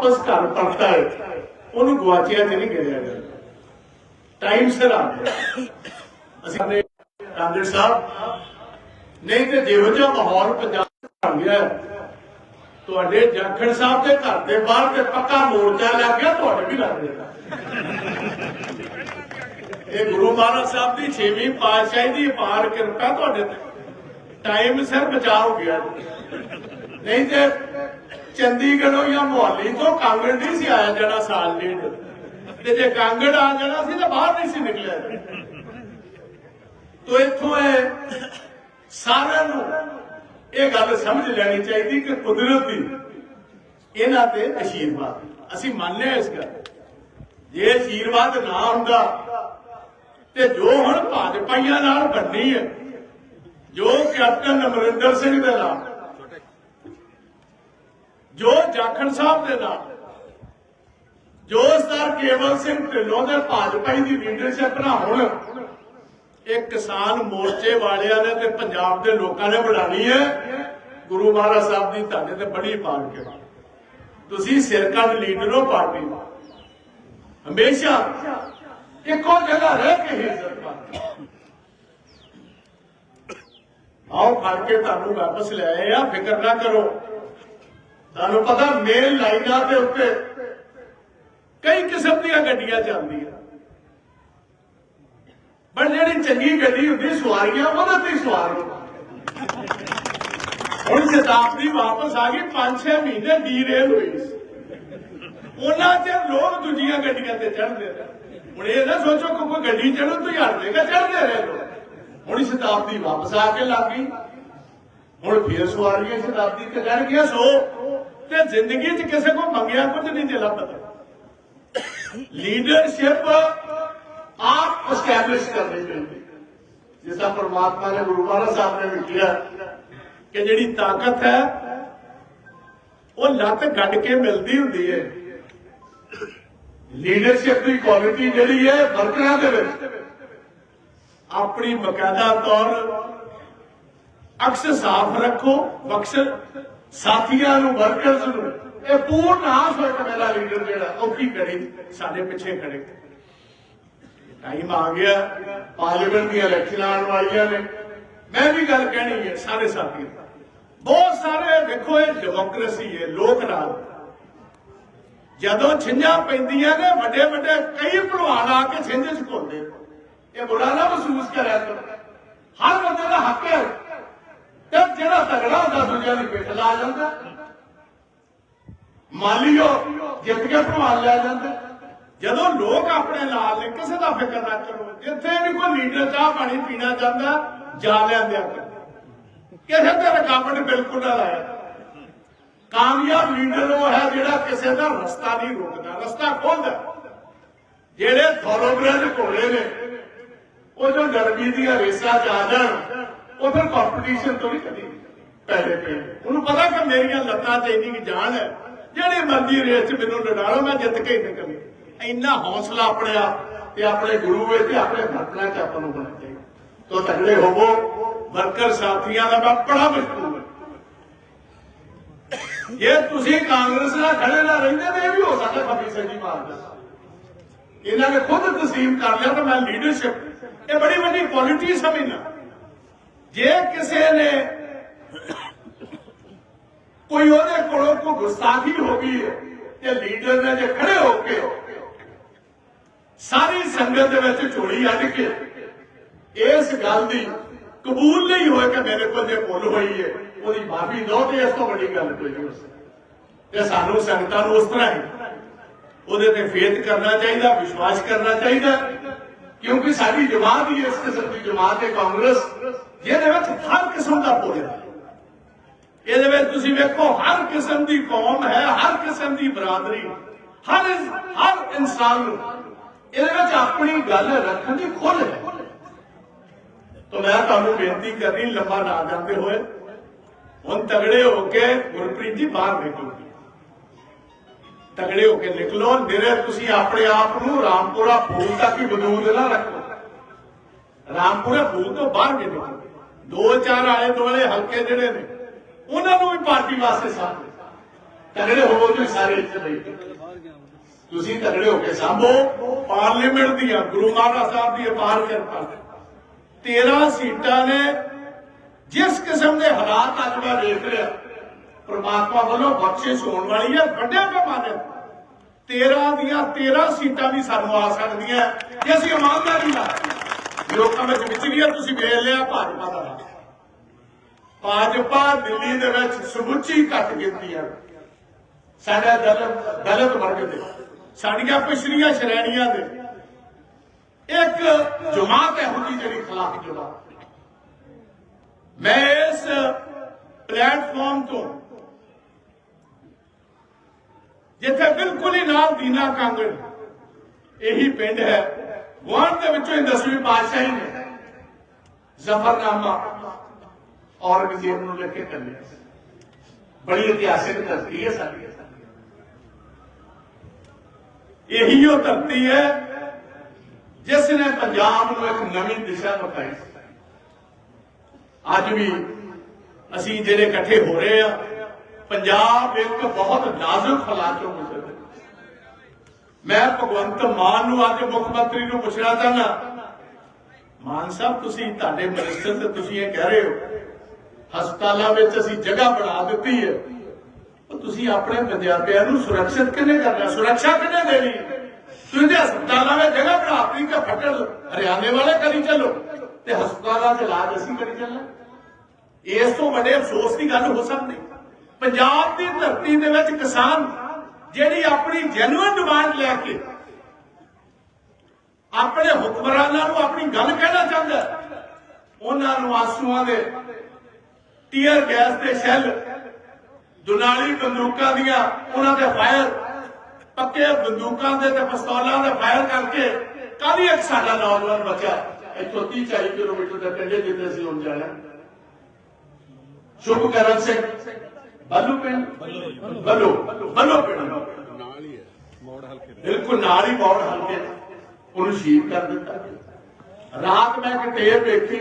ਵਾਪਸ ਘਰ ਪਰਤਦਾ ਹੈ। ਉਹਨੂੰ ਗਵਾਚਿਆ ਚ ਨਹੀਂ ਗਿਰਿਆ ਜਾਂਦਾ ਟਾਈਮ ਸਿਰ ਆ ਗਿਆ। ਅਸੀਂ ਆਪਣੇ ਕਾਂਗਰਸ ਸਾਹਿਬ, ਨਹੀਂ ਤੇ ਜਿਹੋ ਜਿਹਾ ਮਾਹੌਲ ਪੰਜਾਬ ਬਣ ਗਿਆ ਤੁਹਾਡੇ ਜਾਖੜ ਸਾਹਿਬ ਦੇ ਘਰ ਦੇ ਬਾਹਰ ਤੇ ਪੱਕਾ ਮੋਰਚਾ ਲੱਗ ਗਿਆ, ਤੁਹਾਡੇ ਵੀ ਲੱਗ ਜਾਏਗਾ। ਇਹ ਗੁਰੂ ਮਹਾਰਾਜ ਸਾਹਿਬ ਦੀ ਛੇਵੀਂ ਪਾਤਸ਼ਾਹੀ ਦੀ ਅਪਾਰ ਕਿਰਪਾ ਤੁਹਾਡੇ ਤੇ। ਟਾਈਮ ਸਿਰ ਬਚਾਅ ਗਿਆ। ਨਹੀਂ ਤੇ ਚੰਡੀਗੜ੍ਹੋਂ ਜਾਂ ਮੁਹਾਲੀ ਤੋਂ ਕਾਂਗੜ ਨਹੀਂ ਸੀ ਆਇਆ ਜਿਹੜਾ ਸਾਲ ਡੇਢ। ਤੇ ਜੇ ਕਾਂਗੜ ਆ ਜਾਣਾ ਸੀ ਤਾਂ ਬਾਹਰ ਨਹੀਂ ਸੀ ਨਿਕਲਿਆ ਤੋ ਇੱਥੋਂ ਇਹ ਸਾਰਿਆਂ ਨੂੰ ਇਹ ਗੱਲ ਸਮਝ ਲੈਣੀ ਚਾਹੀਦੀ ਕਿ ਕੁਦਰਤ ਦੀ ਇਹਨਾਂ ਤੇ ਅਸ਼ੀਰਵਾਦ। ਅਸੀਂ ਮੰਨਦੇ ਹਾਂ ਇਸ ਗੱਲ। ਜੇ ਅਸ਼ੀਰਵਾਦ ਨਾ ਹੁੰਦਾ, ਤੇ ਜੋ ਹੁਣ ਭਾਜਪਾਈਆਂ ਨਾਲ ਬਣਨੀ ਹੈ, ਜੋ ਕੈਪਟਨ ਅਮਰਿੰਦਰ ਸਿੰਘ ਦੇ ਨਾਲ ਜੋ ਜਾਖੜ ਸਾਹਿਬ ਦੇ ਨਾਲ, ਜੋ ਸਰ ਕੇਵਲ ਸਿੰਘ ਢਿੱਲੋਂ ਦੇ ਭਾਜਪਾ ਦੀ ਲੀਡਰਸ਼ਿਪ ਨਾਲ ਹੁਣ ਇਹ ਕਿਸਾਨ ਮੋਰਚੇ ਵਾਲਿਆਂ ਨੇ ਤੇ ਪੰਜਾਬ ਦੇ ਲੋਕਾਂ ਨੇ ਬਣਾਣੀ ਹੈ, ਗੁਰੂ ਮਹਾਰਾਜ ਸਾਹਿਬ ਦੀ ਤੁਹਾਡੇ ਤੇ ਬੜੀ ਪਾਰ ਕੇ ਤੁਸੀਂ ਸਿਰਕੰਡ ਲੀਡਰ ਹੋ ਪਾਰਟੀ ਦਾ। ਹਮੇਸ਼ਾ ਇੱਕੋ ਜਗ੍ਹਾ ਰਹਿ ਕੇ ਹੀ ਸਰਕਾਰ ਆਓ ਫੜ ਕੇ ਤੁਹਾਨੂੰ ਵਾਪਸ ਲੈ ਆਏ ਆ ਫਿਕਰ ਨਾ ਕਰੋ। ਤੁਹਾਨੂੰ ਪਤਾ ਮੇਨ ਲਾਈਨਾਂ ਦੇ ਉੱਤੇ ਕਈ ਕਿਸਮ ਦੀਆਂ ਗੱਡੀਆਂ ਚੱਲਦੀਆਂ। ਪਰ ਜਿਹੜੀ ਚੰਗੀ ਗੱਡੀ ਹੁੰਦੀ, ਸਵਾਰੀਆਂ, ਉਹਦੇ ਤੇ ਸਵਾਰ ਹੁਣ। ਸ਼ਤਾਬਦੀ ਵਾਪਸ ਆ ਗਈ 5-6 ਮਹੀਨੇ ਦੀ ਰੇਲ ਹੋਈ ਸੀ। ਉਹਨਾਂ ਚ ਲੋਕ ਦੂਜੀਆਂ ਗੱਡੀਆਂ ਤੇ ਚੜ੍ਹਦੇ ਹੁਣ ਇਹ ਨਾ ਸੋਚੋ ਕਿ ਕੋਈ ਗੱਡੀ ਚੜ੍ਹੋ ਤੁਸੀਂ ਹਟ ਦੇਗਾ ਚੜ੍ਹਦੇ ਰਹੇ ਲੋਕ। ਹੁਣ ਸ਼ਤਾਬਦੀ ਵਾਪਸ ਆ ਕੇ ਲੱਗ ਗਈ। ਹੁਣ ਫੇਰ ਸਵਾਰੀਆਂ ਸ਼ਤਾਬਦੀ ਤੇ ਚੜ੍ਹ ਗਿਆ ਸੋ ਤੇ ਜ਼ਿੰਦਗੀ 'ਚ ਕਿਸੇ ਕੋ ਮੰਗਿਆ ਕੁਝ ਨਹੀਂ ਜੇ ਲੱਭਦਾ। ਲੀਡਰਸ਼ਿਪ ਆਪ ਐਸਟੈਬਲਿਸ਼ ਕਰਨੀ ਚਾਹੀਦੀ। ਜਿਸ ਤਰ੍ਹਾਂ ਪਰਮਾਤਮਾ ਨੇ ਗੁਰੂ ਮਹਾਰਾਜ ਸਾਹਿਬ ਨੇ ਵੀ ਕਿਹਾ ਕਿ ਜਿਹੜੀ ਤਾਕਤ ਹੈ, ਉਹ ਲੱਤ ਗੱਡ ਕੇ ਮਿਲਦੀ ਹੁੰਦੀ ਹੈ। ਲੀਡਰਸ਼ਿਪ ਦੀ ਕੁਆਲਿਟੀ ਜਿਹੜੀ ਹੈ ਵਰਕਰਾਂ ਦੇ ਵਿੱਚ। ਆਪਣੀ ਬਕਾਇਦਾ ਤੌਰ ਅਕਸ ਸਾਫ਼ ਰੱਖੋ ਬਖਸ਼ ਸਾਥੀਆਂ ਨੂੰ ਵਰਕਰਸ ਨੂੰ। ਇਹ ਪੂਰਨ ਆਸ ਹੋਏ ਕਿ ਮੇਰਾ ਲੀਡਰ ਜਿਹੜਾ, ਉਹ ਕੀ ਕਰੇ? ਸਾਡੇ ਪਿੱਛੇ ਖੜੇ। ਟਾਈਮ ਆ ਗਿਆ। ਪਾਰਲੀਮੈਂਟ ਦੀਆਂ ਇਲੈਕਸ਼ਨਾਂ ਆਉਣ ਵਾਲੀਆਂ ਨੇ। ਮੈਂ ਵੀ ਗੱਲ ਕਹਿਣੀ ਹੈ, ਸਾਰੇ ਸਾਥੀ ਬਹੁਤ ਸਾਰੇ, ਦੇਖੋ ਇਹ ਡੈਮੋਕ੍ਰੇਸੀ ਹੈ, ਲੋਕ ਰਾਜ। ਜਦੋਂ ਛਿੰਝਾਂ ਪੈਂਦੀਆਂ ਨੇ ਵੱਡੇ ਵੱਡੇ ਕਈ ਭਲਵਾਨ ਆ ਕੇ ਛਿੰਝ ਚ ਘੁਲਦੇ ਇਹ ਬੁਰਾ ਨਾ ਮਹਿਸੂਸ ਕਰਿਆ ਕਰੋ। ਹਰ ਬੰਦੇ ਦਾ ਹੱਕ ਹੈ। ਤੇ ਜਿਹੜਾ ਤਗੜਾ ਹੁੰਦਾ ਦੂਜਿਆਂ ਦੀ ਪਿੱਠ ਲਾ ਜਾਂਦਾ। ਮਾਲੀਓ ਜਿੱਤ ਕੇ ਭਲਵਾਨ ਲੈ ਜਾਂਦੇ। ਜਦੋਂ ਲੋਕ ਆਪਣੇ ਨਾਲ ਨੇ, ਕਿਸੇ ਦਾ ਫਿਕਰ ਨਾ ਕਰੋ। ਜਿੱਥੇ ਵੀ ਕੋਈ ਲੀਡਰ ਚਾਹ ਪਾਣੀ ਪੀਣਾ ਚਾਹੁੰਦਾ ਜਾ ਲੈਂਦਿਆ ਕਿਸੇ ਤੇ ਰੁਕਾਵਟ ਬਿਲਕੁਲ ਨਾ ਲਾਇਆ। ਕਾਮਯਾਬ ਲੀਡਰ ਉਹ ਹੈ ਜਿਹੜਾ ਕਿਸੇ ਦਾ ਰਸਤਾ ਨਹੀਂ ਰੋਕਦਾ। ਰਸਤਾ ਖੋਲਦਾ ਜਿਹੜੇ ਥੋਰੋਬ੍ਰੇਡ ਘੋੜੇ ਨੇ, ਉਹ ਜੋ ਗਰਮੀ ਦੀਆਂ ਰੇਸਾਂ ਚ ਆ ਜਾਣ ਉਹ ਫਿਰ ਕੰਪੀਟੀਸ਼ਨ ਤੋਂ ਨਹੀਂ ਕਦੀ ਪਹਿਲੇ ਪਏ ਉਹਨੂੰ ਪਤਾ ਕਿ ਮੇਰੀਆਂ ਲੱਤਾਂ 'ਚ ਇੰਨੀ ਜਾਨ ਹੈ। ਜਿਹੜੇ ਮਰਜ਼ੀ ਰੇਸ 'ਚ ਮੈਨੂੰ ਲੜਾ ਲਓ ਮੈਂ ਜਿੱਤ ਕੇ ਹੀ ਨਿਕਲੀ। ਇੰਨਾ ਹੌਸਲਾ ਆਪਣੇ ਆਪ ਤੇ ਆਪਣੇ ਗੁਰੂ ਵਿੱਚ ਤੇ ਆਪਣੇ ਭਗਤਾਂ 'ਚ ਆਪਾਂ ਨੂੰ ਹੋਣਾ ਚਾਹੀਦਾ। ਤੋ ਤਗੜੇ ਹੋਵੋ। ਵਰਕਰ ਸਾਥੀਆਂ ਦਾ ਮੈਂ ਬੜਾ ਮਸ਼ਹੂਰ ਹਾਂ। ਇਹ ਤੁਸੀਂ ਕਾਂਗਰਸ ਨਾਲ ਖੜੇ ਨਾ ਰਹਿੰਦੇ ਤੇ ਇਹ ਵੀ ਹੋ ਸਕਦਾ ਖੱਬੀ ਸੱਜੀ ਮਾਰਦਾ ਇਹਨਾਂ ਨੇ ਖੁਦ ਤਸਲੀਮ ਕਰ ਲਿਆ ਕਿ ਮੈਂ ਲੀਡਰਸ਼ਿਪ ਇਹ ਬੜੀ ਵੱਡੀ ਕੁਆਲਿਟੀ ਸਮਝਣਾ ਜੇ ਕਿਸੇ ਨੇ ਕੋਈ ਉਹਦੇ ਕੋਲੋਂ ਕੋਈ ਗੁਸਤਾਖੀ ਹੋ ਗਈ ਹੈ ਤੇ ਲੀਡਰ ਨੇ ਜੇ ਖੜੇ ਹੋ ਕੇ ਸਾਰੀ ਸੰਗਤ ਦੇ ਵਿੱਚ ਝੋਲੀ ਅੱਡ ਕੇ ਇਸ ਗੱਲ ਦੀ ਕਬੂਲ ਨਹੀਂ ਹੋਇਆ ਕਿ ਮੇਰੇ ਕੋਲ ਜੇ ਭੁੱਲ ਹੋਈ ਹੈ, ਉਹਦੀ ਮਾਫੀ ਦਿਓ ਤੇ ਇਸ ਤੋਂ ਵੱਡੀ ਗੱਲ ਕੋਈ ਨਹੀਂ ਹੋ ਤੇ ਸਾਨੂੰ ਸੰਗਤਾਂ ਨੂੰ ਉਸ ਤਰ੍ਹਾਂ ਹੀ ਉਹਦੇ ਤੇ ਫੇਥ ਕਰਨਾ ਚਾਹੀਦਾ, ਵਿਸ਼ਵਾਸ ਕਰਨਾ ਚਾਹੀਦਾ। ਕਿਉਂਕਿ ਸਾਡੀ ਜਮਾਤ ਹੀ ਇਸ ਕਿਸਮ ਦੀ ਜਮਾਤ ਹੈ, ਕਾਂਗਰਸ, ਜਿਹਦੇ ਵਿੱਚ ਹਰ ਕਿਸਮ ਦਾ ਭੋਜਨ ਹੈ। ਇਹਦੇ ਵਿੱਚ ਤੁਸੀਂ ਵੇਖੋ, ਹਰ ਕਿਸਮ ਦੀ ਕੌਮ ਹੈ, ਹਰ ਕਿਸਮ ਦੀ ਬਰਾਦਰੀ। ਹਰ ਹਰ ਇਨਸਾਨ ਨੂੰ ਇਹਦੇ ਵਿੱਚ ਆਪਣੀ ਗੱਲ ਰੱਖਣ ਦੀ ਖੁੱਲ੍ਹ ਹੈ। ਤਾਂ ਮੈਂ ਤੁਹਾਨੂੰ ਬੇਨਤੀ ਕਰਨੀ, ਲੰਬਾ ਨਾ ਜਾਂਦੇ ਹੋਏ। ਹੁਣ ਤਗੜੇ ਹੋ ਕੇ ਗੁਰਪ੍ਰੀਤ ਜੀ ਬਾਹਰ ਨਿਕਲੋ। ਤਗੜੇ ਹੋ ਕੇ ਨਿਕਲੋ ਮੇਰੇ ਤੁਸੀਂ ਆਪਣੇ ਆਪ ਨੂੰ ਰਾਮਪੁਰਾ ਫੂਲ ਤੱਕ ਹੀ ਬਦੂਦ ਨਾ ਰੱਖੋ। ਰਾਮਪੁਰਾ ਫੂਲ ਤੋਂ ਬਾਹਰ ਵੀ ਨਿਕਲੋ। ਦੋ ਚਾਰ ਆਲੇ ਦੁਆਲੇ ਹਲਕੇ ਜਿਹੜੇ ਨੇ, ਉਹਨਾਂ ਨੂੰ ਵੀ ਪਾਰਟੀ ਵਾਸਤੇ ਸਾਥ ਤਗੜੇ ਹੋਵੋ ਤੁਸੀਂ ਸਾਰੇ ਇੱਥੇ ਬੈਠੇ ਤੁਸੀਂ ਤਗੜੇ ਹੋ ਕੇ ਸਾਂਭੋ। ਪਾਰਲੀਮੈਂਟ ਦੀਆਂ, ਗੁਰੂ ਮਹਾਰਾਜ ਸਾਹਿਬ ਦੀ ਅਪਾਰ ਕਿਰਪਾ। 13 ਸੀਟਾਂ ਨੇ, ਜਿਸ ਕਿਸਮ ਦੇ ਹਾਲਾਤ ਅੱਜ ਮੈਂ ਵੇਖ ਰਿਹਾ, ਪ੍ਰਮਾਤਮਾ ਵੱਲੋਂ ਬਖਸ਼ਿਸ਼ ਹੋਣ ਵਾਲੀ ਹੈ ਵੱਡੇ ਪੈਮਾਨੇ ਤੇ। 13 ਦੀਆਂ 13 ਸੀਟਾਂ ਵੀ ਸਾਨੂੰ ਆ ਸਕਦੀਆਂ। ਜੇ ਅਸੀਂ ਇਮਾਨਦਾਰੀ ਨਾਲ ਲੋਕਾਂ ਵਿੱਚ ਵਿਚਰੀਏ ਤੁਸੀਂ ਵੇਖ ਲਿਆ, ਭਾਜਪਾ ਦਾ ਭਾਜਪਾ ਦਿੱਲੀ ਦੇ ਵਿੱਚ ਸਮੁੱਚੀ ਘੱਟ ਗਿਣਤੀ ਹੈ ਸਾਡਾ ਦਲਿਤ ਦਲਿਤ ਵਰਗ ਦੇ। ਸਾਡੀਆਂ ਪਿਛਲੀਆਂ ਸ਼੍ਰੇਣੀਆਂ ਦੇ। ਇੱਕ ਜਮਾਤ ਇਹੋ ਜਿਹੀ ਜਿਹੜੀ ਖਿਲਾਫ ਜਮਾਤ ਮੈਂ ਇਸ ਪਲੇਟਫਾਰਮ ਤੋਂ ਜਿੱਥੇ ਬਿਲਕੁਲ ਹੀ ਨਾਲ ਦੀਨਾ ਕਾਂਗੜ। ਇਹੀ ਪਿੰਡ ਹੈ। ਗੁਆਂਢ ਦੇ ਵਿੱਚੋਂ ਹੀ ਦਸਵੀਂ ਪਾਤਸ਼ਾਹੀ ਨੇ। ਜ਼ਫਰਨਾਮਾ ਔਰੰਗਜ਼ੇਬ ਨੂੰ ਲਿਖ ਕੇ ਚੱਲਿਆ ਬੜੀ ਇਤਿਹਾਸਿਕ ਧਰਤੀ ਹੈ ਸਾਡੀ। ਇਹੀ ਉਹ ਧਰਤੀ ਹੈ ਜਿਸ ਨੇ ਪੰਜਾਬ ਨੂੰ ਇੱਕ ਨਵੀਂ ਦਿਸ਼ਾ ਦਿਖਾਈ ਅੱਜ ਵੀ ਅਸੀਂ ਜਿਹੜੇ ਇਕੱਠੇ ਹੋ ਰਹੇ ਆ ਪੰਜਾਬ ਇੱਕ ਬਹੁਤ ਨਾਜ਼ੁਕ ਹਾਲਾਤ ਚੋਂ ਗੁਜ਼ਰ ਰਿਹਾ ਮੈਂ ਭਗਵੰਤ ਮਾਨ ਨੂੰ ਅੱਜ ਮੁੱਖ ਮੰਤਰੀ ਨੂੰ ਪੁੱਛਣਾ ਚਾਹੁੰਦਾ ਮਾਨ ਸਾਹਿਬ, ਤੁਸੀਂ ਤੁਹਾਡੇ ਮਿਨਿਸਟਰ ਤੇ ਤੁਸੀਂ ਇਹ ਕਹਿ ਰਹੇ ਹੋ, ਹਸਪਤਾਲਾਂ ਵਿੱਚ ਅਸੀਂ ਜਗ੍ਹਾ ਬਣਾ ਦਿੱਤੀ ਹੈ। ਉਹ ਤੁਸੀਂ ਆਪਣੇ ਪੰਜਾਬੀਆਂ ਨੂੰ ਸੁਰੱਖਿਅਤ ਕਿਵੇਂ ਕਰਨਾ? ਸੁਰੱਖਿਆ ਕਿਵੇਂ ਦੇਣੀ? ਤੁਸੀਂ ਤੇ ਹਸਪਤਾਲਾਂ ਵਿੱਚ ਜਗ੍ਹਾ ਬਣਾਤੀ ਕਿ ਫੱਟੜ ਹਰਿਆਣੇ ਵਾਲੇ ਕਰੀ ਚੱਲੋ ਤੇ ਹਸਪਤਾਲਾਂ 'ਚ ਇਲਾਜ ਅਸੀਂ ਕਰੀ ਚੱਲਣਾ। ਇਸ ਤੋਂ ਵੱਡੇ ਅਫਸੋਸ ਦੀ ਗੱਲ ਹੋ ਸਕਦੀ। ਪੰਜਾਬ ਦੀ ਧਰਤੀ ਦੇ ਵਿੱਚ ਕਿਸਾਨ ਜਿਹੜੀ ਆਪਣੀ ਜੈਨੂਇਨ ਡਿਮਾਂਡ ਲੈ ਕੇ ਆਪਣੇ ਹੁਕਮਰਾਨਾਂ ਨੂੰ ਆਪਣੀ ਗੱਲ ਕਹਿਣਾ ਚਾਹੁੰਦਾ ਉਹਨਾਂ ਨੂੰ ਆਸੂਆਂ ਦੇ ਟੀਅਰ ਗੈਸ ਦੇ ਸ਼ੈੱਲ ਦੁਨਾਲੀ ਬੰਦੂਕਾਂ ਦੀਆਂ ਉਹਨਾਂ ਦੇ ਫਾਇਰ ਪੱਕੇ ਬੰਦੂਕਾਂ ਦੇ ਤੇ ਪਿਸਤੌਲਾਂ ਦੇ ਫਾਇਰ ਕਰਕੇ ਕੱਲ੍ਹ ਹੀ ਇੱਕ ਸਾਡਾ ਨੌਜਵਾਨ ਬੱਚਾ ਇੱਥੋਂ 30 40 ਕਿਲੋਮੀਟਰ ਦੇ ਪਿੰਡੇ ਜਿੱਥੇ ਅਸੀਂ ਹੁਣ ਜਾਣਾ। ਸ਼ੁਭ ਕਰਨ ਸਿੰਘ। ਬੱਲੂ ਪਿੰਡ। ਬੱਲੂ ਬੱਲੂ ਪਿੰਡ। ਨਾਲ ਹੀ ਹੈ ਮੋੜ ਹਲਕੇ ਬਿਲਕੁਲ ਨਾਲ ਹੀ ਬੌੜ ਹਲਕੇ ਉਹਨੂੰ ਸ਼ਹੀਦ ਕਰ ਦਿੱਤਾ। ਰਾਤ ਮੈਂ ਕਿਤੇ ਵੇਖੀ,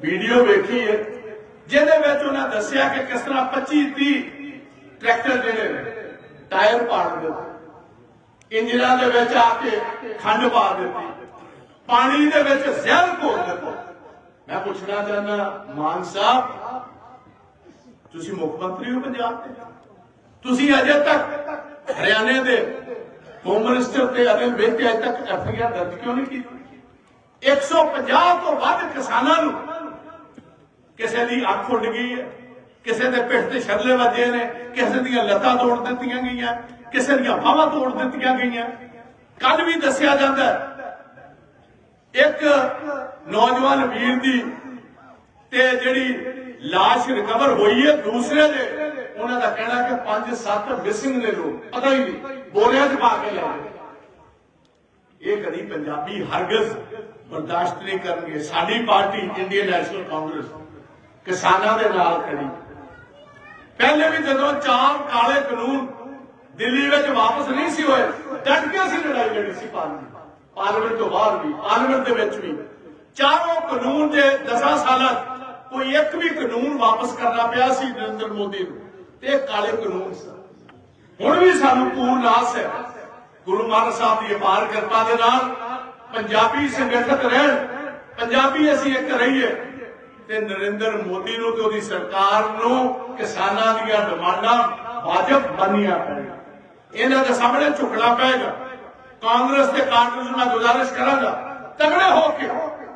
ਵੀਡੀਓ ਵੇਖੀ ਹੈ, ਜਿਹਦੇ ਵਿੱਚ ਉਹਨਾਂ ਦੱਸਿਆ ਕਿ ਕਿਸ ਤਰ੍ਹਾਂ 25 30 ਟਰੈਕਟਰ ਜਿਹੜੇ ਟਾਇਰ ਪਾੜ ਦਿੱਤੇ। ਇੰਜਨਾਂ ਦੇ ਵਿੱਚ ਆ ਕੇ ਖੰਡ ਪਾ ਦਿੱਤੀ। ਪਾਣੀ ਦੇ ਵਿੱਚ ਜ਼ਹਿਰ ਘੋਲ ਦਿੱਤਾ। ਮੈਂ ਪੁੱਛਣਾ ਚਾਹੁੰਦਾ, ਮਾਨ ਸਾਹਿਬ ਤੁਸੀਂ ਮੁੱਖ ਮੰਤਰੀ ਹੋ ਪੰਜਾਬ ਦੇ? ਤੁਸੀਂ ਅਜੇ ਤੱਕ ਹਰਿਆਣੇ ਦੇ ਹੋਮ ਮਿਨਿਸਟਰ ਤੇ ਅਨਿਲ ਵਿਜ ਅਜੇ ਤੱਕ ਐਫਆਈਆਰ ਦਰਜ ਕਿਉਂ ਨਹੀਂ ਕੀਤੀ? 150 ਤੋਂ ਵੱਧ ਕਿਸਾਨਾਂ ਨੂੰ ਕਿਸੇ ਦੀ ਅੱਖ ਉੱਡ ਗਈ ਹੈ, ਕਿਸੇ ਦੇ ਪਿੱਠ ਤੇ ਛੱਲੇ ਵੱਜੇ ਨੇ, ਕਿਸੇ ਦੀਆਂ ਲੱਤਾਂ ਤੋੜ ਦਿੱਤੀਆਂ ਗਈਆਂ, ਕਿਸੇ ਦੀਆਂ ਬਾਹਾਂ ਤੋੜ ਦਿੱਤੀਆਂ ਗਈਆਂ। ਕੱਲ ਵੀ ਦੱਸਿਆ ਜਾਂਦਾ ਇੱਕ ਨੌਜਵਾਨ ਵੀਰ ਦੀ ਤੇ ਜਿਹੜੀ ਲਾਸ਼ ਰਿਕਵਰ ਹੋਈ ਹੈ ਦੂਸਰੇ ਦੇ। ਉਹਨਾਂ ਦਾ ਕਹਿਣਾ ਕਿ 5-7 ਮਿਸਿੰਗ ਨੇ ਲੋਕ, ਪਤਾ ਹੀ ਨਹੀਂ, ਬੋਰਿਆਂ 'ਚ ਪਾ ਕੇ ਲੈ ਗਏ। ਇਹ ਕਦੀ ਪੰਜਾਬੀ ਹਰਗਜ਼ ਬਰਦਾਸ਼ਤ ਨਹੀਂ ਕਰਨਗੇ। ਸਾਡੀ ਪਾਰਟੀ, ਇੰਡੀਅਨ ਨੈਸ਼ਨਲ ਕਾਂਗਰਸ, ਕਿਸਾਨਾਂ ਦੇ ਨਾਲ ਖੜੀ। ਪਹਿਲੇ ਵੀ ਜਦੋਂ ਚਾਰ ਕਾਲੇ ਕਾਨੂੰਨ ਦਿੱਲੀ ਵਿੱਚ ਵਾਪਸ ਨਹੀਂ ਸੀ ਹੋਏ ਡਟ ਕੇ ਅਸੀਂ ਲੜਾਈ ਲੜੀ ਸੀ ਪਾਰਲੀਮੈਂਟ ਪਾਰਲੀਮੈਂਟ ਤੋਂ ਬਾਹਰ ਵੀ, ਪਾਰਲੀਮੈਂਟ ਦੇ ਵਿੱਚ ਵੀ। ਚਾਰੋਂ ਕਾਨੂੰਨ ਦੇ 10 ਸਾਲਾਂ ਕੋਈ ਇੱਕ ਵੀ ਕਾਨੂੰਨ ਵਾਪਸ ਕਰਨਾ ਪਿਆ ਸੀ ਨਰਿੰਦਰ ਮੋਦੀ ਨੂੰ, ਤੇ ਇਹ ਕਾਲੇ ਕਾਨੂੰਨ ਸਨ ਹੁਣ ਵੀ ਸਾਨੂੰ ਪੂਰਨ ਆਸ ਹੈ, ਗੁਰੂ ਮਹਾਰਾਜ ਸਾਹਿਬ ਦੀ ਅਪਾਰ ਕਿਰਪਾ ਦੇ ਨਾਲ ਪੰਜਾਬੀ ਸੰਗਠਿਤ ਰਹਿਣ, ਪੰਜਾਬੀ ਅਸੀਂ ਇੱਕ ਰਹੀਏ, ਤੇ ਨਰਿੰਦਰ ਮੋਦੀ ਨੂੰ ਤੇ ਉਹਦੀ ਸਰਕਾਰ ਨੂੰ ਕਿਸਾਨਾਂ ਦੀਆਂ ਡਿਮਾਂਡਾਂ ਵਾਜਬ ਬਣੀਆਂ ਪੈਣਗੀਆਂ। ਇਹਨਾਂ ਦੇ ਸਾਹਮਣੇ ਝੁਕਣਾ ਪਏਗਾ। ਕਾਂਗਰਸ ਤੇ ਕਾਂਗਰਸ ਨੂੰ ਗੁਜ਼ਾਰਿਸ਼ ਕਰਾਂਗਾ ਤਗੜੇ ਹੋ ਕੇ।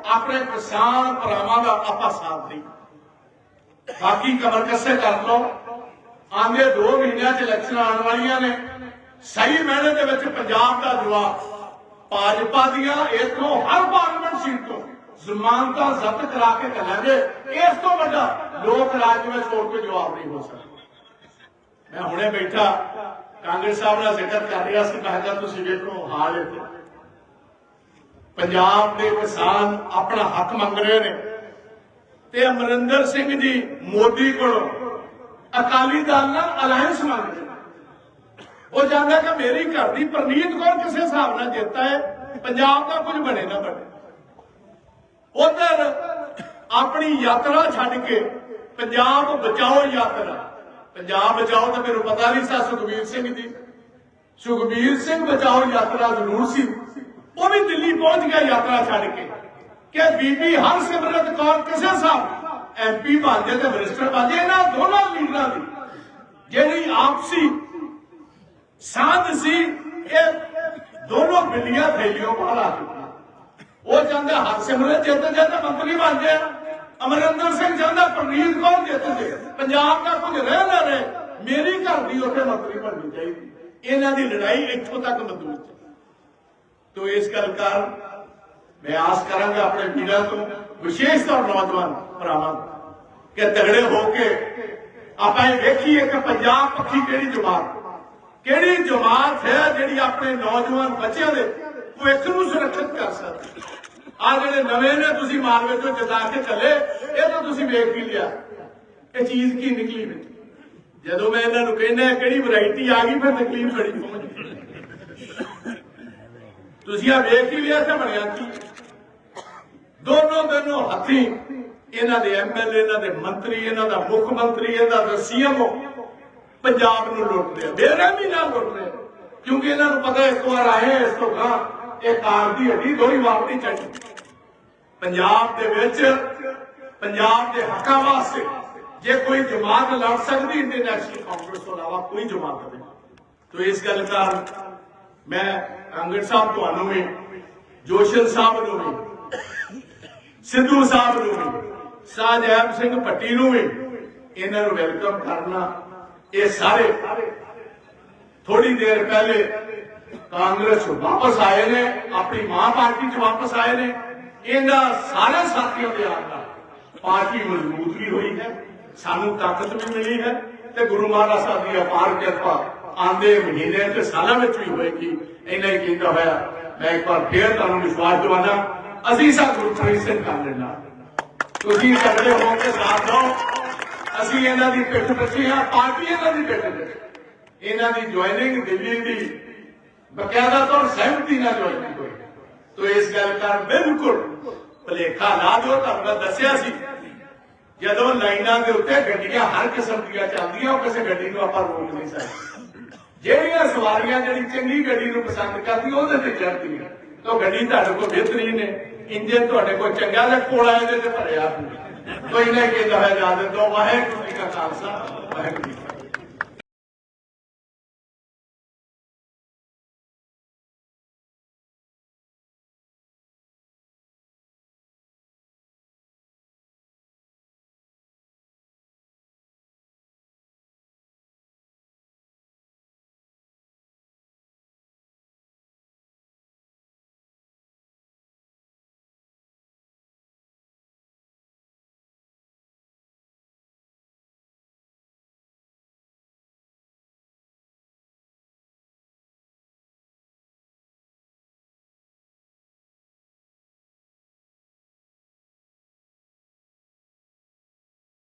ਆਪਣੇ ਕਿਸਾਨ ਭਰਾਵਾਂ ਦਾ ਆਪਾ ਸਾਥ ਦੇਈਏ। ਬਾਕੀ ਕਮਰ ਕੱਸੇ ਕਰ ਲਓ। ਆਂਦੇ 2 ਮਹੀਨਿਆਂ ਚ ਇਲੈਕਸ਼ਨ ਆਉਣ ਵਾਲੀਆਂ ਨੇ। ਸਹੀ ਮੈਨੇ ਦੇ ਵਿੱਚ ਪੰਜਾਬ ਦਾ ਜਵਾਬ। ਭਾਜਪਾ ਦੀਆਂ ਇਥੋਂ ਹਰ ਪਾਰਲੀਮੈਂਟ ਸੀਟ ਤੋਂ ਜ਼ਮਾਨਤਾਂ ਜ਼ਬਤ ਕਰਾ ਕੇ ਕਰਾਂਗੇ ਇਸ ਤੋਂ ਵੱਡਾ ਲੋਕ ਰਾਜ ਵਿੱਚ ਹੋਰ ਕੋਈ ਜਵਾਬ ਨਹੀਂ ਹੋ ਸਕਦਾ। ਮੈਂ ਹੁਣੇ ਬੈਠਾ। ਕਾਂਗਰਸ ਸਾਹਿਬ ਨਾਲ ਜ਼ਿਕਰ ਕਰ ਰਿਹਾ ਸੀ। ਮੈਂ ਕਿਹਾ, ਤੁਸੀਂ ਵੇਖੋ ਹਾਲ ਇੱਥੇ। ਪੰਜਾਬ ਦੇ ਕਿਸਾਨ ਆਪਣਾ ਹੱਕ ਮੰਗ ਰਹੇ ਨੇ। ਤੇ ਅਮਰਿੰਦਰ ਸਿੰਘ ਜੀ ਮੋਦੀ ਕੋਲੋਂ ਅਕਾਲੀ ਦਲ ਨਾਲ ਅਲਾਈਅੰਸ ਮੰਗਦੇ ਨੇ। ਉਹ ਜਾਂਦਾ ਕਿ ਮੇਰੀ ਘਰ ਦੀ ਪਰਨੀਤ ਕੌਰ ਕਿਸੇ ਹਿਸਾਬ ਨਾਲ ਜਿੱਤਾ ਹੈ? ਪੰਜਾਬ ਦਾ ਕੁਝ ਬਣੇ ਨਾ ਬਣੇ। ਉਧਰ ਆਪਣੀ ਯਾਤਰਾ ਛੱਡ ਕੇ ਪੰਜਾਬ ਬਚਾਓ ਯਾਤਰਾ। ਪੰਜਾਬ ਬਚਾਓ ਤਾਂ ਮੈਨੂੰ ਪਤਾ ਨਹੀਂ ਸੀ ਸੁਖਬੀਰ ਸਿੰਘ ਦੀ। ਸੁਖਬੀਰ ਸਿੰਘ ਬਚਾਓ ਯਾਤਰਾ ਜ਼ਰੂਰ ਸੀ। ਉਹ ਵੀ ਦਿੱਲੀ ਪਹੁੰਚ ਗਿਆ ਯਾਤਰਾ ਛੱਡ ਕੇ। ਕਿ ਬੀਬੀ ਹਰਸਿਮਰਤ ਕੌਰ ਕਿਸੇ ਸਾਹਿਬ ਐਮਪੀ ਬਣਦੇ ਤੇ ਮਿਨਿਸਟਰ ਬਣਦੇ ਇਹਨਾਂ ਦੋਨਾਂ ਲੀਡਰਾਂ ਦੀ। ਜਿਹੜੀ ਆਪਸੀ ਸਾਧ ਸੀ, ਇਹ ਦੋਨੋਂ ਬਿੱਲੀਆਂ ਥੈਲੀਆਂ ਬਾਹਰ ਆ ਉਹ ਚਾਹੁੰਦੇ ਹਰਸਿਮਰਤ ਜਿੱਤ ਜੇ ਤੇ ਮੰਤਰੀ ਬਣ ਜਾਏ। ਅਮਰਿੰਦਰ ਸਿੰਘ ਚਾਹੁੰਦਾ ਪ੍ਰਨੀਤ ਕੌਰ ਜਿੱਤ ਜੇ ਪੰਜਾਬ ਦਾ ਕੁਝ ਰਹਿ ਨਾ ਰਹੇ। ਮੇਰੀ ਘਰ ਦੀ ਉੱਥੇ ਮੰਤਰੀ ਬਣਨੀ ਚਾਹੀਦੀ। ਇਹਨਾਂ ਦੀ ਲੜਾਈ ਇੱਥੋਂ ਤੱਕ ਮਜ਼ਬੂਤ ਹੈ। ਤੋ ਇਸ ਗੱਲ ਕਾਰਨ ਮੈਂ ਆਸ ਕਰਾਂਗਾ ਆਪਣੇ ਵੀਰਾਂ ਤੋਂ, ਵਿਸ਼ੇਸ਼ ਤੌਰ ਨੌਜਵਾਨ ਭਰਾਵਾਂ ਕਿ ਤਗੜੇ ਹੋ ਕੇ ਆਪਾਂ ਇਹ ਵੇਖੀਏ ਕਿ ਪੰਜਾਬ ਪੱਖੀ ਕਿਹੜੀ ਜਮਾਤ ਕਿਹੜੀ ਜਮਾਤ ਹੈ ਜਿਹੜੀ ਆਪਣੇ ਨੌਜਵਾਨ ਬੱਚਿਆਂ ਦੇ ਭਵਿੱਖ ਨੂੰ ਸੁਰੱਖਿਅਤ ਕਰ ਸਕਦੀ ਆ ਜਿਹੜੇ ਨਵੇਂ ਨੇ ਤੁਸੀਂ ਮਾਲਵੇ ਤੋਂ ਜਿਤਾ ਕੇ ਚੱਲੇ, ਇਹ ਤਾਂ ਤੁਸੀਂ ਵੇਖ ਹੀ ਲਿਆ। ਇਹ ਚੀਜ਼ ਕੀ ਨਿਕਲੀ ਵਿੱਚ ਜਦੋਂ ਮੈਂ ਇਹਨਾਂ ਨੂੰ ਕਹਿੰਦਾ, ਕਿਹੜੀ ਵੈਰਾਈਟੀ ਆ ਗਈ, ਫਿਰ ਤਕਲੀਫ ਬੜੀ ਪਹੁੰਚ ਤੁਸੀਂ ਆ ਵੇਖ ਹੀ ਲਿਆ ਤੇ ਬਣਿਆ ਕੀ? ਦੋਨੋਂ ਦੋਨੋਂ ਹੱਥੀ, ਇਹਨਾਂ ਦੇ ਐਮਐਲਏ ਇਹਨਾਂ ਦੇ ਮੰਤਰੀ, ਇਹਨਾਂ ਦਾ ਮੁੱਖ ਮੰਤਰੀ, ਇਹਨਾਂ ਦਾ ਸੀਐਮਓ ਪੰਜਾਬ ਨੂੰ ਲੁੱਟ ਰਿਹਾ ਬੇਰਹਿਮੀ ਨਾਲ ਲੁੱਟ ਰਿਹਾ ਕਿਉਂਕਿ ਇਹਨਾਂ ਨੂੰ ਪਤਾ ਇੱਕ ਵਾਰ ਆਏ ਇਸ ਤੋਂ ਗਾਂ ਇਹ ਕਾਰ ਦੀ ਹੱਡੀ ਦੋਈ ਵਾਰ ਨਹੀਂ ਚੜੀ ਪੰਜਾਬ ਦੇ ਵਿੱਚ, ਪੰਜਾਬ ਦੇ ਹੱਕਾਂ ਵਾਸਤੇ ਜੇ ਕੋਈ ਜਮਾਤ ਲੜ ਸਕਦੀ ਇੰਟਰਨੈਸ਼ਨਲ ਕਾਂਗਰਸ ਤੋਂ ਇਲਾਵਾ ਕੋਈ ਜਮਾਤ ਨਹੀਂ। ਤੋ ਇਸ ਗੱਲ ਦਾ ਮੈਂ ਅੰਗੜ ਸਾਹਿਬ ਤੁਹਾਨੂੰ ਵੀ ਜੋਸ਼ਨ ਸਾਹਿਬ ਨੂੰ ਵੀ, ਸਿੱਧੂ ਸਾਹਿਬ ਨੂੰ ਵੀ, ਸਾਜੈਬ ਸਿੰਘ ਭੱਟੀ ਨੂੰ ਵੀ ਇਹਨਾਂ ਨੂੰ ਵੈਲਕਮ ਕਰਨਾ। ਇਹ ਸਾਰੇ ਥੋੜੀ ਦੇਰ ਪਹਿਲੇ ਕਾਂਗਰਸ ਵਾਪਸ ਆਏ ਨੇ, ਆਪਣੀ ਮਾਂ ਪਾਰਟੀ ਚ ਵਾਪਸ ਆਏ ਨੇ। ਇਹਨਾਂ ਸਾਰੇ ਸਾਥੀਆਂ ਦੇ ਆਉਣ ਨਾਲ ਪਾਰਟੀ ਮਜ਼ਬੂਤ ਵੀ ਹੋਈ ਹੈ, ਸਾਨੂੰ ਤਾਕਤ ਵੀ ਮਿਲੀ ਹੈ ਤੇ ਗੁਰੂ ਮਹਾਰਾਜ ਸਾਹਿਬ ਦੀ ਅਪਾਰ ਕਿਰਪਾ ਆਂਦੇ ਮਹੀਨੇ ਤੇ ਸਾਲਾਂ ਵਿੱਚ ਵੀ ਹੋਏਗੀ, ਇੰਨਾ ਹੀ ਕਹਿੰਦਾ ਹੋਇਆ। ਮੈਂ ਇੱਕ ਵਾਰ ਫੇਰ ਤੁਹਾਨੂੰ ਵਿਸ਼ਵਾਸ ਦਿਵਾਨਾ ਅਸੀਂ ਸਾ ਗੁਰਪ੍ਰੀਤ ਸਿੰਘ ਕਾਂਗੜ ਨਾਲ। ਤੁਸੀਂ ਸਕਦੇ ਹੋ ਕੇ ਸਾਥ ਦਿਓ। ਅਸੀਂ ਇਹਨਾਂ ਦੀ ਪਿੱਠ ਪਿੱਛੇ ਹਾਂ, ਪਾਰਟੀ ਇਹਨਾਂ ਦੀ ਪਿੱਠ ਪਿੱਛੇ ਇਹਨਾਂ ਦੀ ਜੁਆਇਨਿੰਗ ਦਿੱਲੀ ਦੀ ਬਕਾਇਦਾ ਤੌਰ ਸਹਿਮਤੀ ਨਾਲ ਜੁਆਇਨਿੰਗ ਹੋਈ। ਤੋ ਇਸ ਗੱਲ ਕਰ ਬਿਲਕੁਲ ਭਲੇਖਾ ਨਾ ਦਿਓ, ਤੁਹਾਨੂੰ ਦੱਸਿਆ ਸੀ। ਜਦੋਂ ਲਾਈਨਾਂ ਦੇ ਉੱਤੇ ਗੱਡੀਆਂ ਹਰ ਕਿਸਮ ਦੀਆਂ ਚੱਲਦੀਆਂ, ਉਹ ਕਿਸੇ ਗੱਡੀ ਨੂੰ ਆਪਾਂ ਰੋਕ ਨਹੀਂ ਸਕਦੇ। ਜਿਹੜੀਆਂ ਸਵਾਰੀਆਂ ਜਿਹੜੀ ਚੰਗੀ ਗੱਡੀ ਨੂੰ ਪਸੰਦ ਕਰਦੀ, ਉਹਦੇ ਤੇ ਚੜ੍ਹਦੀਆਂ ਤਾਂ ਗੱਡੀ ਤੁਹਾਡੇ ਕੋਲ ਬਿਹਤਰੀਨ ਹੈ ਇੰਜਨ ਤੁਹਾਡੇ ਕੋਲ ਚੰਗਾ ਤੇ ਕੋਲਾ ਇਹਦੇ ਤੇ ਭਰਿਆ ਕੋਈ ਨਾ ਕਹਿੰਦਾ ਹੈ ਯਾਦ ਦੋ ਵਾਹਿਗੁਰੂ ਜੀ ਕਾ ਖਾਲਸਾ, ਵਾਹਿਗੁਰੂ ਜੀ